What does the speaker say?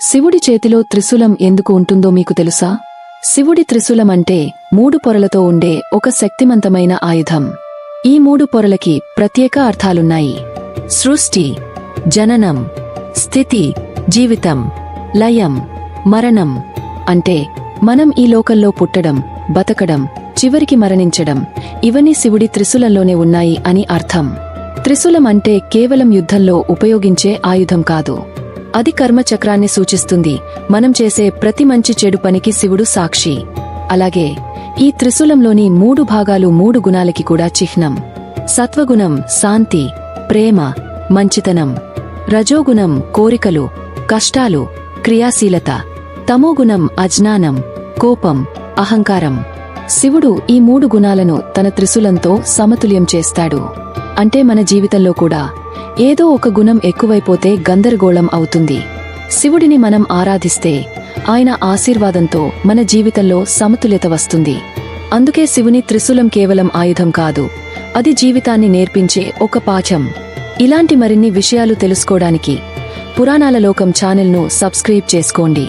శివుడి చేతిలో త్రిశూలం ఎందుకు ఉంటుందో మీకు తెలుసా? శివుడి త్రిశూలం అంటే మూడు పొరలతో ఉండే ఒక శక్తిమంతమైన ఆయుధం. ఈ మూడు పొరలకి ప్రత్యేక అర్థాలున్నాయి. సృష్టి జననం స్థితి జీవితం లయం మరణం. అంటే మనం ఈ లోకల్లో పుట్టడం బతకడం చివరికి మరణించడం ఇవన్నీ శివుడి త్రిశూలంలోనే ఉన్నాయి అని అర్థం. త్రిశూలం అంటే కేవలం యుద్ధంలో ఉపయోగించే ఆయుధం కాదు. అది కర్మచక్రాన్ని సూచిస్తుంది. మనం చేసే ప్రతి మంచి చెడు పనికి శివుడు సాక్షి. అలాగే ఈ త్రిశూలంలోని మూడు భాగాలు మూడు గుణాలకి కూడా చిహ్నం. సత్వగుణం శాంతి ప్రేమ మంచితనం. రజోగుణం కోరికలు కష్టాలు క్రియాశీలత. తమోగుణం అజ్ఞానం కోపం అహంకారం. శివుడు ఈ మూడు గుణాలను తన త్రిశూలంతో సమతుల్యం చేస్తాడు. అంటే మన జీవితంలో కూడా. ఏదో ఒక గుణం ఎక్కువైపోతే గందరగోళం అవుతుంది. శివుడిని మనం ఆరాధిస్తే ఆయన ఆశీర్వాదంతో మన జీవితంలో సమతుల్యత వస్తుంది. అందుకే శివుని త్రిశూలం కేవలం ఆయుధం కాదు. అది జీవితాన్ని నేర్పించే ఒక పాఠం. ఇలాంటి మరిన్ని విషయాలు తెలుసుకోవడానికి పురాణాల లోకం ఛానల్ను సబ్స్క్రైబ్ చేసుకోండి.